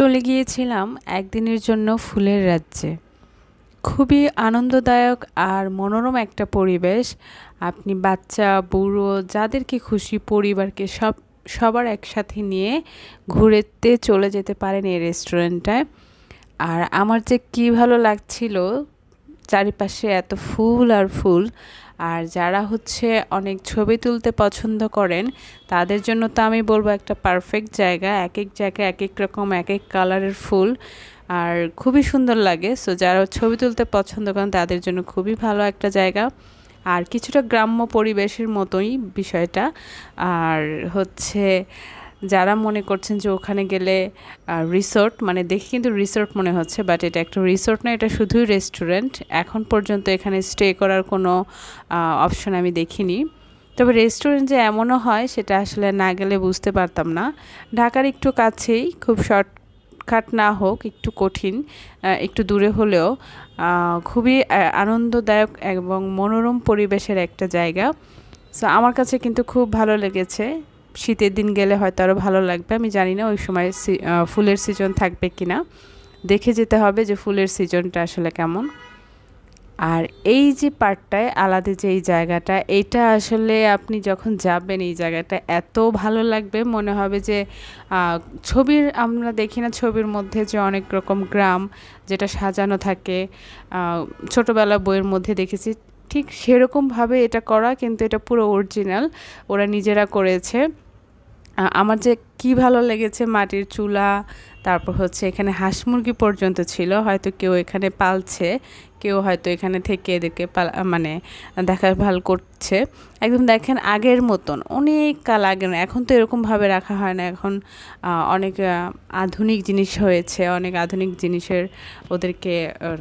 চলে গিয়েছিলাম একদিনের জন্য ফুলের রাজ্যে। খুবই আনন্দদায়ক আর মনোরম একটা পরিবেশ। আপনি বাচ্চা, বুড়ো, যাদেরকে খুশি পরিবারকে সব, সবার একসাথে নিয়ে ঘুরেতে চলে যেতে পারেন এই রেস্টুরেন্টটায় আর আমার যে কী ভালো লাগছিল, চারিপাশে এত ফুল আর ফুল আর যারা হচ্ছে অনেক ছবি তুলতে পছন্দ করেন, তাদের জন্য তো আমি বলব একটা পারফেক্ট জায়গা, এক এক জায়গায় এক এক রকম, এক এক কালারের ফুল। আর খুবই সুন্দর লাগে সো যারা ছবি তুলতে পছন্দ করেন, তাদের জন্য খুবই ভালো একটা জায়গা। আর কিছুটা গ্রাম্য পরিবেশের মতোই বিষয়টা। আর হচ্ছে যারা মনে করছেন যে ওখানে গেলে রিসোর্ট মানে দেখে কিন্তু রিসোর্ট মনে হচ্ছে বাট এটা একটা রিসোর্ট না, এটা শুধুই রেস্টুরেন্ট এখন পর্যন্ত এখানে স্টে করার কোনো অপশন আমি দেখিনি। তবে রেস্টুরেন্ট যে এমনও হয়, সেটা আসলে না গেলে বুঝতে পারতাম না। ঢাকার একটু কাছেই, খুব শর্ট কাট না হোক, একটু কঠিন একটু দূরে হলেও খুবই আনন্দদায়ক এবং মনোরম পরিবেশের একটা জায়গা। সো আমার কাছে কিন্তু খুব ভালো লেগেছে। শীতের দিন গেলে হয়তো আরও ভালো লাগবে, আমি জানি না ওই সময় ফুলের সিজন থাকবে কি না দেখে যেতে হবে যে ফুলের সিজনটা আসলে কেমন। আর এই যে পার্টটায় আলাদা যে এই জায়গাটা, এটা আসলে আপনি যখন যাবেন এই জায়গাটা, এত ভালো লাগবে। মনে হবে যে ছবির, আমরা দেখি না ছবির মধ্যে যে অনেক রকম গ্রাম যেটা সাজানো থাকে। ছোটোবেলা বইয়ের মধ্যে দেখেছি, ঠিক সেরকমভাবে এটা করা কিন্তু এটা পুরো অরিজিনাল ওরা নিজেরা করেছে। আমার যে কি ভালো লেগেছে মাটির চুলা, তারপর হচ্ছে এখানে হাঁস মুরগি পর্যন্ত ছিল, হয়তো কেউ এখানে পালছে, কেউ হয়তো এখানে থেকে এদেরকে মানে দেখাভাল করছে। একদম দেখেন আগের মতন, অনেক কাল আগে এখন তো এরকমভাবে রাখা হয় না, এখন অনেক আধুনিক জিনিস হয়েছে, অনেক আধুনিক জিনিসের ওদেরকে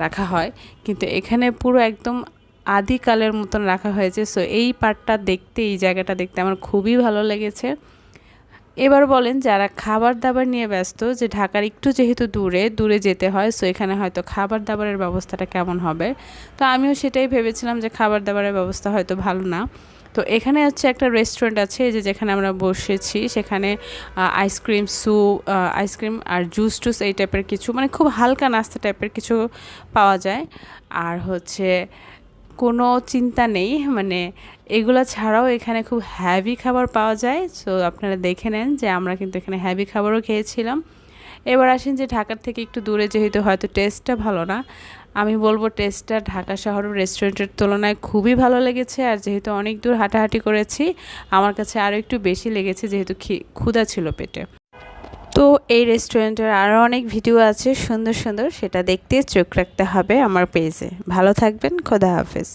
রাখা হয়, কিন্তু এখানে পুরো একদম আদিকালের মতন রাখা হয়েছে। সো এই পার্টটা দেখতে, এই জায়গাটা দেখতে আমার খুবই ভালো লেগেছে। এবার বলেন যারা খাবার দাবার নিয়ে ব্যস্ত, যে ঢাকার একটু যেহেতু দূরে দূরে যেতে হয় সো এখানে হয়তো খাবার দাবারের ব্যবস্থাটা কেমন হবে? তো আমিও সেটাই ভেবেছিলাম যে খাবার দাবারের ব্যবস্থা হয়তো ভালো না। তো এখানে হচ্ছে একটা রেস্টুরেন্ট আছে যে যেখানে আমরা বসেছি, সেখানে আইসক্রিম সু আইসক্রিম আর জুস টুস এই টাইপের কিছু মানে খুব হালকা নাস্তা টাইপের কিছু পাওয়া যায়। আর হচ্ছে কোনো চিন্তা নেই মানে এগুলো ছাড়াও এখানে খুব হ্যাভি খাবার পাওয়া যায়। সো আপনারা দেখে নেন যে আমরা কিন্তু এখানে হ্যাভি খাবারও খেয়েছিলাম। এবার আসেন যে ঢাকার থেকে একটু দূরে, যেহেতু হয়তো টেস্টটা ভালো না। আমি বলব টেস্টটা ঢাকা শহর রেস্টুরেন্টের তুলনায় খুবই ভালো লেগেছে। আর যেহেতু অনেক দূর হাঁটাহাঁটি করেছি, আমার কাছে আরও একটু বেশি লেগেছে, যেহেতু ক্ষুধা ছিল পেটে। তো এই রেস্টুরেন্টের আরও অনেক ভিডিও আছে, সুন্দর সুন্দর, সেটা দেখতে চোখ রাখতে হবে আমার পেজে ভালো থাকবেন, খোদা হাফেজ।